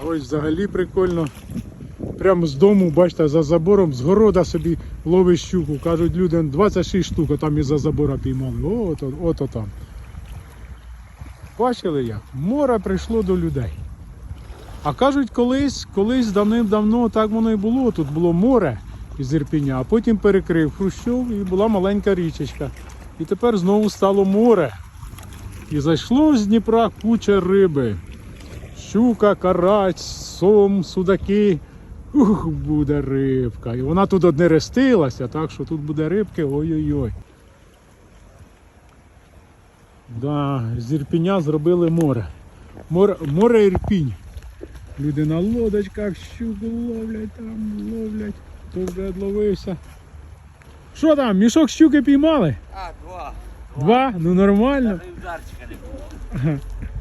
А ось взагалі прикольно. Прямо з дому, бачите, за забором, з города собі ловить щуку. Кажуть, люди 26 штук, а там із-за забора піймали. От, от, от, там. Бачили як? Море прийшло до людей. А кажуть, колись, колись давним-давно так воно і було. Тут було море із Ірпіня, а потім перекрив Хрущов і була маленька річечка. І тепер знову стало море. І зайшло з Дніпра куча риби. Щука, карась, сом, судаки. Ух, буде рибка. І вона тут одне рестилася, так що тут буде рибки, ой-ой-ой. Да, з Ірпіня зробили море. Море, море Ірпінь. Люди на лодочках щуку ловлять там, ловлять. Хто вже відловився. Що там, мішок щуки піймали? А, два. Два? Ну нормально. Навіть ударчика не було.